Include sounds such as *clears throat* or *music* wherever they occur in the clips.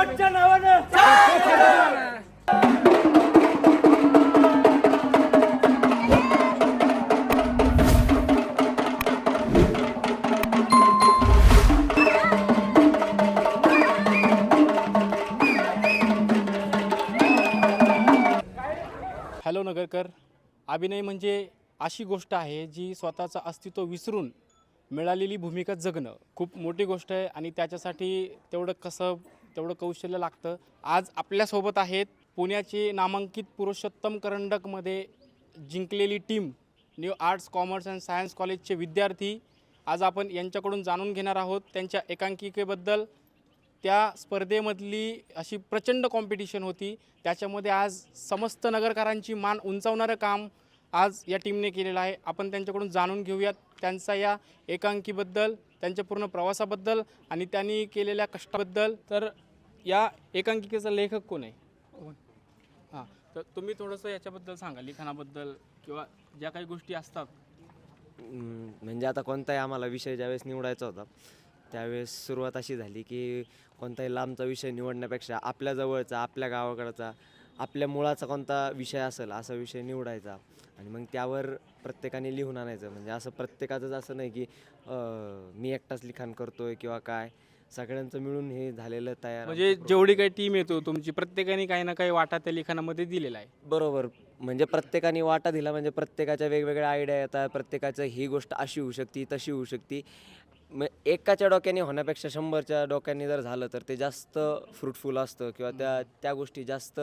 शेवटच्या नावानं. हॅलो नगरकर. अभिनय म्हणजे अशी गोष्ट आहे जी स्वतःचं अस्तित्व विसरून मिळालेली भूमिका जगणं. खूप मोठी गोष्ट आहे आणि त्याच्यासाठी तेवढं कसं तेवढं कौशल्य लागतं. आज आपल्यासोबत आहेत पुण्याचे नामांकित पुरुषोत्तम करंडकमध्ये जिंकलेली team new arts commerce and science कॉलेजचे विद्यार्थी. आज आपण यांच्याकडून जाणून घेणार आहोत त्यांच्या एकांकिकेबद्दल. त्या स्पर्धेमधली अशी प्रचंड कॉम्पिटिशन होती. त्याच्यामध्ये आज समस्त नगरकारांची मान उंचावणारं काम आज या टीमने केलेलं आहे. आपण त्यांच्याकडून जाणून घेऊयात त्यांचा या एकांकीबद्दल त्यांच्या पूर्ण प्रवासाबद्दल आणि त्यांनी केलेल्या कष्टाबद्दल. तर या एकांकिकेचा लेखक कोण आहे? हां तर तुम्ही थोडंसं याच्याबद्दल सांगा लिखाणाबद्दल किंवा ज्या काही गोष्टी असतात. म्हणजे आता कोणताही आम्हाला विषय ज्यावेळेस निवडायचा होता त्यावेळेस सुरुवात अशी झाली की कोणताही लांबचा विषय निवडण्यापेक्षा आपल्या जवळचा आपल्या गावाकडचा आपल्या मुळाचा कोणता विषय असेल असा विषय निवडायचा. आणि मग त्यावर प्रत्येकाने लिहून आणायचं. म्हणजे असं प्रत्येकाचंच असं नाही की मी एकटाच लिखाण करतोय किंवा काय. सगळ्यांचं मिळून हे झालेलं तयार म्हणजे जेवढी काही टीम येतो तुमची प्रत्येकाने काही ना काही वाटा त्या लिखाणामध्ये दिलेला आहे. बरोबर. म्हणजे प्रत्येकाने वाटा दिला म्हणजे प्रत्येकाच्या वेगवेगळ्या आयडिया येतात प्रत्येकाचं ही गोष्ट अशी होऊ शकते तशी होऊ शकते. मग एकाच्या डोक्याने होण्यापेक्षा शंभरच्या डोक्याने जर झालं तर ते जास्त फ्रुटफुल असतं किंवा त्या त्या गोष्टी जास्त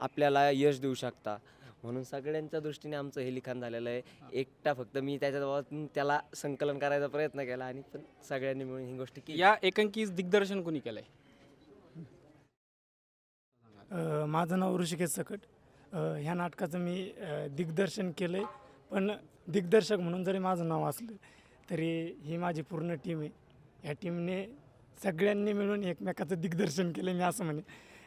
आपल्याला यश देऊ शकता. म्हणून सगळ्यांच्या दृष्टीने आमचं हे लिखाण झालेलं आहे. एकटा फक्त मी त्याच्यात त्याला संकलन करायचा प्रयत्न केला आणि पण सगळ्यांनी मिळून ही गोष्ट केली. या एकांकीच दिग्दर्शन कोणी केलंय? अ, माझं नाव ऋषिकेश सकट. ह्या नाटकाचं मी दिग्दर्शन केलं आहे पण दिग्दर्शक म्हणून जरी माझं नाव असलं तरी ही माझी पूर्ण टीम आहे. ह्या टीमने सगळ्यांनी मिळून एकमेकाचं दिग्दर्शन केलं मी असं म्हणे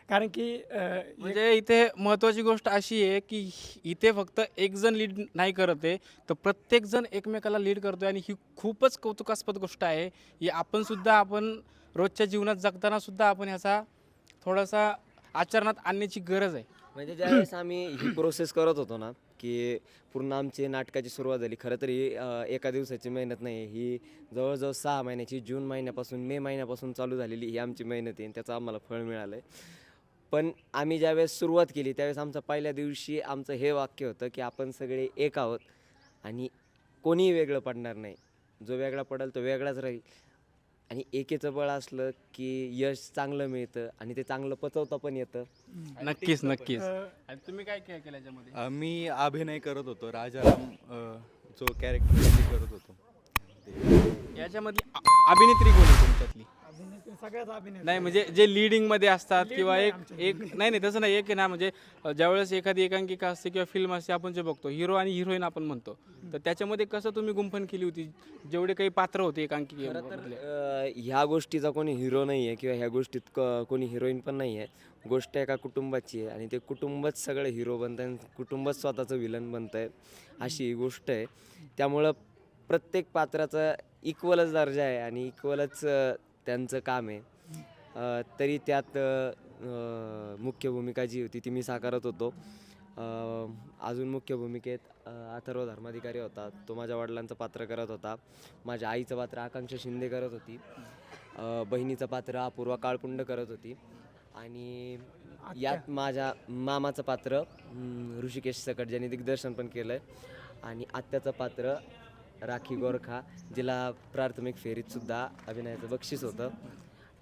कारण की अ, म्हणजे इथे महत्त्वाची गोष्ट अशी आहे की इथे फक्त एक जण लीड नाही करत आहे तर प्रत्येक जण एकमेकाला लीड करतोय आणि ही खूपच कौतुकास्पद गोष्ट आहे. ही आपण सुद्धा आपण रोजच्या जीवनात जगताना सुद्धा आपण ह्याचा थोडासा आचरणात आणण्याची गरज आहे. म्हणजे ज्यावेळेस आम्ही ही प्रोसेस करत होतो ना की पूर्ण आमची नाटकाची सुरुवात झाली खरं तर ही अं, एका दिवसाची मेहनत नाही ही जवळजवळ सहा महिन्याची जून महिन्यापासून मे महिन्यापासून चालू झालेली ही आमची मेहनत आहे आणि त्याचं आम्हाला फळ मिळालं आहे पण आम्ही ज्यावेळेस सुरुवात केली त्यावेळेस आमचं पहिल्या दिवशी आमचं हे वाक्य होतं की आपण सगळे एक आहोत आणि कोणीही वेगळं पडणार नाही. जो वेगळा पडेल तो वेगळाच राहील. आणि एकेचं बळ असलं की यश चांगलं मिळतं आणि ते चांगलं पचवता पण येतं. नक्कीच नक्कीच. आणि तुम्ही काय काय केलं याच्यामध्ये? अ, मी अभिनय करत होतो. राजाराम अ, जो कॅरेक्टर करत होतो. ते याच्यामधली अ- अभिनेत्री कोण आहे तुमच्यातली? सगळ्याच नाही म्हणजे जे लीडिंगमध्ये असतात किंवा एक एक नाही नाही तसं नाही एक आहे ना म्हणजे अ, ज्यावेळेस एखादी एकांकिका असते किंवा फिल्म असते आपण जे बघतो हिरो आणि हिरोईन आपण म्हणतो. तर त्याच्यामध्ये कसं तुम्ही गुंफण केली होती? जेवढे काही पात्र होते खरं तर एकांकिकेमधले अ, ह्या गोष्टीचा कोणी हिरो नाही आहे किंवा ह्या गोष्टीत क- कोणी हिरोईन पण नाही आहे. गोष्ट एका कुटुंबाची आहे आणि ते कुटुंबच सगळं हिरो बनतं आहे कुटुंबच स्वतःचं विलन बनतं आहे अशी ही गोष्ट आहे. त्यामुळं प्रत्येक पात्राचा इक्वलच दर्जा आहे आणि इक्वलच त्यांचं काम आहे. तरी त्यात मुख्य भूमिका जी होती ती मी साकारत होतो. अजून मुख्य भूमिकेत अथर्व धर्माधिकारी होता. तो माझ्या वडिलांचं पात्र करत होता. माझ्या आईचं पात्र आकांक्षा शिंदे करत होती. बहिणीचं पात्र अपूर्वा काळपुंड करत होती. आणि यात माझ्या मामाचं पात्र ऋषिकेश सकट ज्यांनी दिग्दर्शन पण केलं आहे आणि आत्याचं पात्र राखी गोरखा जिला प्राथमिक फेरीतसुद्धा अभिनयाचं बक्षीस होतं.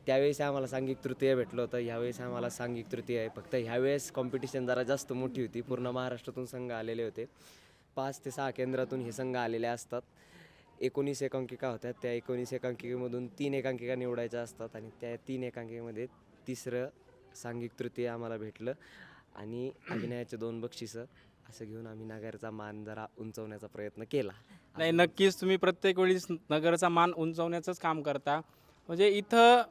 त्यावेळेस आम्हाला सांघिक तृतीय भेटलं होतं. ह्यावेळेस आम्हाला सांघिक तृतीय आहे. फक्त ह्यावेळेस कॉम्पिटिशन जरा जास्त मोठी होती. पूर्ण महाराष्ट्रातून संघ आलेले होते. पाच ते सहा केंद्रातून हे संघ आलेले असतात. एकोणीस एकांकिका होत्या. त्या एकोणीस एकांकिकेमधून तीन एकांकिका निवडायच्या असतात आणि त्या तीन एकांकिकेमध्ये तिसरं सांघिक तृतीय आम्हाला भेटलं आणि अभिनयाचे दोन बक्षिसं. असं घेऊन आम्ही नगरचा मान जरा उंचवण्याचा प्रयत्न केला. नाही नक्कीच तुम्ही प्रत्येक वेळेस नगरचा मान उंचवण्याचंच काम करता. म्हणजे इथं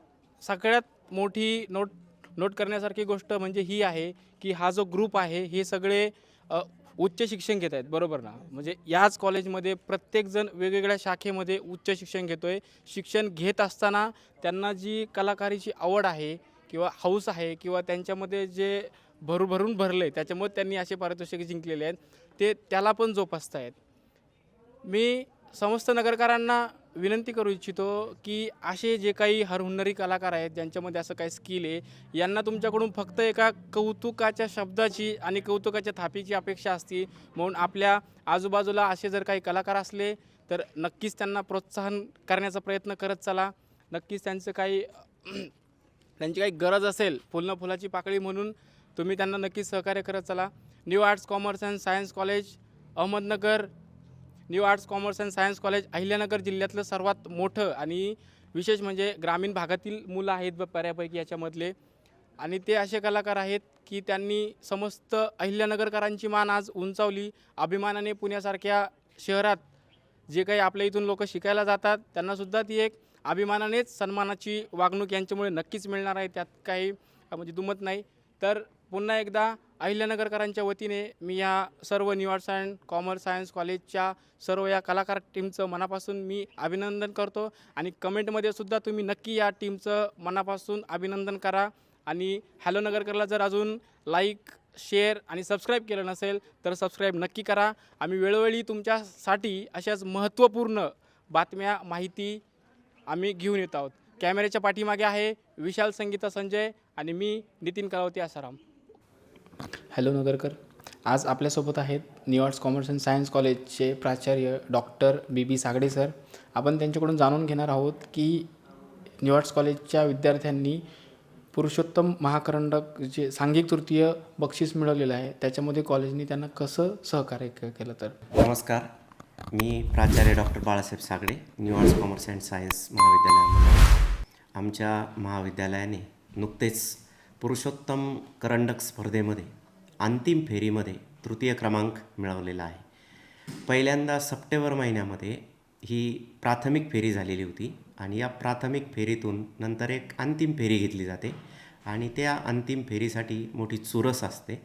सगळ्यात मोठी नोट नोट करण्यासारखी गोष्ट म्हणजे ही आहे की हा जो ग्रुप आहे हे सगळे अ, उच्च शिक्षण घेत आहेत. बरोबर ना? म्हणजे याच कॉलेजमध्ये प्रत्येकजण वेगवेगळ्या शाखेमध्ये उच्च शिक्षण घेतो आहे शिक्षण घेत असताना त्यांना जी कलाकारीची आवड आहे किंवा हौस आहे किंवा त्यांच्यामध्ये जे भरू भरून भरलं. आहे त्याच्यामुळे त्यांनी असे पारितोषिक जिंकलेले आहेत. ते त्याला पण जोपासतायत. मी समस्त नगरकारांना विनंती करू इच्छितो की असे जे काही हरहुन्नरी कलाकार आहेत ज्यांच्यामध्ये असं काही स्किल आहे यांना तुमच्याकडून फक्त एका कौतुकाच्या शब्दाची आणि कौतुकाच्या थापीची अपेक्षा असते. म्हणून आपल्या आजूबाजूला असे जर काही कलाकार असले तर नक्कीच त्यांना प्रोत्साहन करण्याचा प्रयत्न करत चला. नक्कीच त्यांचं काही *clears throat* त्यांची काही गरज असेल फुलनं फुलाची पाकळी म्हणून तुम्ही त्यांना नक्कीच सहकार्य करत चला. New arts commerce and science college Ahmednagar. New arts commerce and science college Ahilyanagar जिल्ह्यातलं सर्वात मोठं आणि विशेष म्हणजे ग्रामीण भागातील मुलं आहेत ब- बऱ्यापैकी याच्यामधले. आणि ते असे कलाकार आहेत की त्यांनी समस्त अहिल्यानगरकरांची मान आज उंचावली. अभिमानाने पुण्यासारख्या शहरात जे काही आपल्या इथून लोक शिकायला जातात त्यांनासुद्धा ती एक अभिमानानेच सन्मानाची वागणूक यांच्यामुळे नक्कीच मिळणार आहे. त्यात काही म्हणजे दुमत नाही. तर पुन्हा एकदा अहिल्यानगरकरांच्या वतीने मी या सर्व new arts and commerce science कॉलेजच्या सर्व या कलाकार टीमचं मनापासून मी अभिनंदन करतो आणि कमेंटमध्ये सुद्धा तुम्ही नक्की या टीमचं मनापासून अभिनंदन करा. आणि हॅलो नगरकरला जर अजून लाईक शेअर आणि सबस्क्राईब केलं नसेल तर सबस्क्राईब नक्की करा. आम्ही वेळोवेळी तुमच्यासाठी अशाच महत्त्वपूर्ण बातम्या माहिती आम्ही घेऊन येत आहोत. कॅमेऱ्याच्या पाठीमागे आहे विशाल संगीता संजय आणि मी नितीन कलावती आसाराम. हॅलो नगरकर. आज आपल्यासोबत आहेत new arts commerce and science कॉलेजचे प्राचार्य डॉक्टर बी बी सागडे सर. आपण त्यांच्याकडून जाणून घेणार आहोत की न्यू आर्ट्स कॉलेजच्या विद्यार्थ्यांनी पुरुषोत्तम महाकरंडक जे सांघिक तृतीय बक्षीस मिळवलेलं आहे त्याच्यामध्ये कॉलेजनी त्यांना कसं सहकार्य केलं तर? नमस्कार. मी प्राचार्य doctor Balasaheb Sagade new arts commerce and science महाविद्यालयामध्ये आमच्या महाविद्यालयाने नुकतेच पुरुषोत्तम करंडक स्पर्धेमध्ये अंतिम फेरीमध्ये तृतीय क्रमांक मिळवलेला आहे. पहिल्यांदा सप्टेंबर महिन्यामध्ये ही प्राथमिक फेरी झालेली होती आणि या प्राथमिक फेरीतून नंतर एक अंतिम फेरी घेतली जाते आणि त्या अंतिम फेरीसाठी मोठी चुरस असते.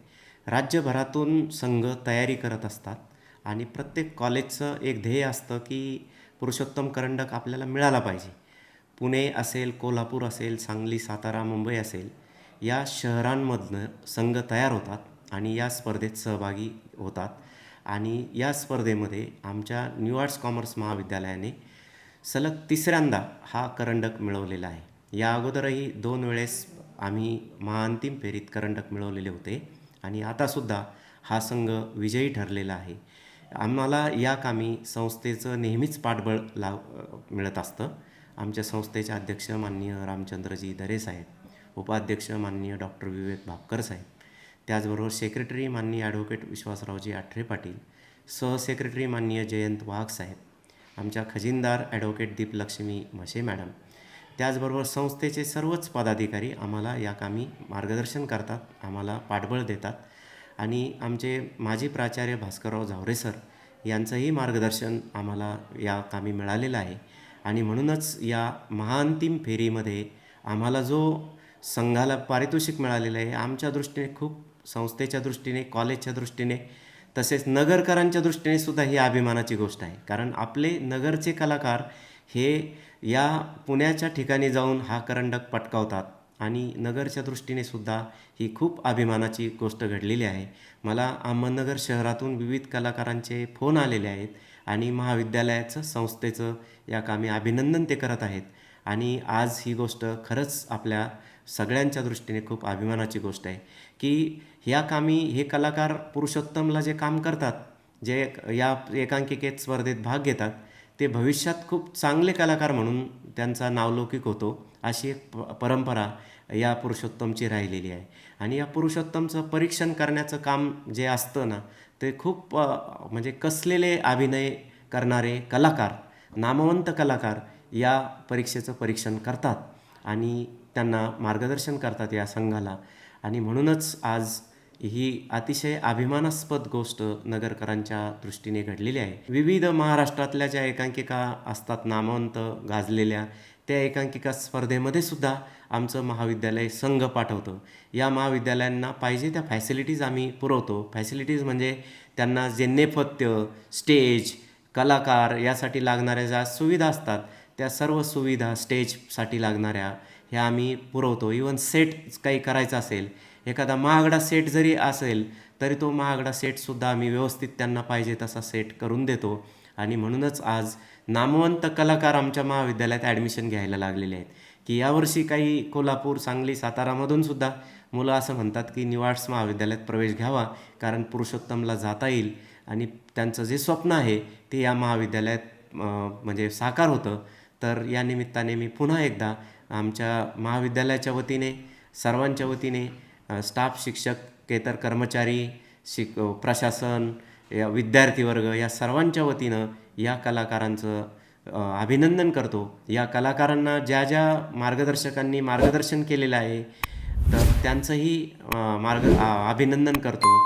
राज्यभरातून संघ तयारी करत असतात आणि प्रत्येक कॉलेजचं एक ध्येय असतं की पुरुषोत्तम करंडक आपल्याला मिळाला पाहिजे. पुणे असेल कोल्हापूर असेल सांगली सातारा मुंबई असेल या शहरांमधनं संघ तयार होतात. आणि या स्पर्धेत सहभागी होतात. आणि या स्पर्धेमध्ये आमच्या न्यू आर्ट्स कॉमर्स महाविद्यालयाने सलग तिसऱ्यांदा हा करंडक मिळवलेला आहे. या अगोदरही दोन वेळेस आम्ही महाअंतिम फेरीत करंडक मिळवलेले होते आणि आतासुद्धा हा संघ विजयी ठरलेला आहे. आम्हाला या कामी संस्थेचं नेहमीच पाठबळ लाव मिळत असतं. आमच्या संस्थेचे अध्यक्ष माननीय रामचंद्रजी दरे साहेब उपाध्यक्ष माननीय डॉक्टर विवेक भापकर साहेब त्याचबरोबर सेक्रेटरी माननीय ॲडव्होकेट विश्वासरावजी आठरे पाटील सहसेक्रेटरी माननीय जयंत वाघ साहेब आमच्या खजिनदार ॲडव्होकेट दीपलक्ष्मी म्हशे मॅडम त्याचबरोबर संस्थेचे सर्वच पदाधिकारी आम्हाला या कामी मार्गदर्शन करतात आम्हाला पाठबळ देतात आणि आमचे माजी प्राचार्य भास्करराव झावरे सर यांचंही मार्गदर्शन आम्हाला या कामी मिळालेलं आहे आणि म्हणूनच या महाअंतिम फेरीमध्ये आम्हाला जो संघाला पारितोषिक मिळालेलं आहे आमच्या दृष्टीने खूप संस्थेच्या दृष्टीने कॉलेजच्या दृष्टीने तसेच नगरकरांच्या दृष्टीने सुद्धा ही अभिमानाची गोष्ट आहे. कारण आपले नगरचे कलाकार हे या पुण्याच्या ठिकाणी जाऊन हा करंडक पटकावतात आणि नगरच्या दृष्टीने सुद्धा ही खूप अभिमानाची गोष्ट घडलेली आहे. मला अहमदनगर शहरातून विविध कलाकारांचे फोन आलेले आहेत आणि महाविद्यालयाचं संस्थेचं या कामी अभिनंदन ते करत आहेत. आणि आज ही गोष्ट खरंच आपल्या सगळ्यांच्या दृष्टीने खूप अभिमानाची गोष्ट आहे की ह्या कामी हे कलाकार पुरुषोत्तमला जे काम करतात जे या एकांकिकेत स्पर्धेत भाग घेतात ते भविष्यात खूप चांगले कलाकार म्हणून त्यांचा नावलौकिक होतो अशी एक प परंपरा या पुरुषोत्तमची राहिलेली आहे. आणि या पुरुषोत्तमचं परीक्षण करण्याचं काम जे असतं ना ते खूप म्हणजे कसलेले अभिनय करणारे कलाकार नामवंत कलाकार या परीक्षेचं परीक्षण करतात. आणि त्यांना मार्गदर्शन करतात या संघाला. आणि म्हणूनच आज ही अतिशय अभिमानास्पद गोष्ट नगरकरांच्या दृष्टीने घडलेली आहे. विविध महाराष्ट्रातल्या ज्या एकांकिका असतात नामवंत गाजलेल्या त्या एकांकिका स्पर्धेमध्ये सुद्धा आमचं महाविद्यालय संघ पाठवतं. या महाविद्यालयांना पाहिजे त्या फॅसिलिटीज आम्ही पुरवतो. फॅसिलिटीज म्हणजे त्यांना जे नेपथ्य स्टेज कलाकार यासाठी लागणाऱ्या ज्या सुविधा असतात त्या सर्व सुविधा स्टेजसाठी लागणाऱ्या ह्या आम्ही पुरवतो. इवन सेट काही करायचा असेल एखादा महागडा सेट जरी असेल तरी तो महागडा सेटसुद्धा आम्ही व्यवस्थित त्यांना पाहिजे तसा सेट करून देतो. आणि म्हणूनच आज नामवंत कलाकार आमच्या महाविद्यालयात ॲडमिशन घ्यायला लागलेले आहेत. की यावर्षी काही कोल्हापूर सांगली सातारामधून सुद्धा मुलं असं म्हणतात की निवाड्स महाविद्यालयात प्रवेश घ्यावा कारण पुरुषोत्तमला जाता येईल. आणि त्यांचं जे स्वप्न आहे ते या महाविद्यालयात म्हणजे साकार होतं. तर या निमित्ताने मी पुन्हा एकदा आमच्या महाविद्यालयाच्या वतीने सर्वांच्या वतीने स्टाफ शिक्षक केतर कर्मचारी शिक प्रशासन या विद्यार्थी वर्ग या सर्वांच्या वतीनं या कलाकारांचं अभिनंदन करतो. या कलाकारांना ज्या ज्या मार्गदर्शकांनी मार्गदर्शन केलेलं आहे तर त्यांचंही मार्ग अभिनंदन करतो.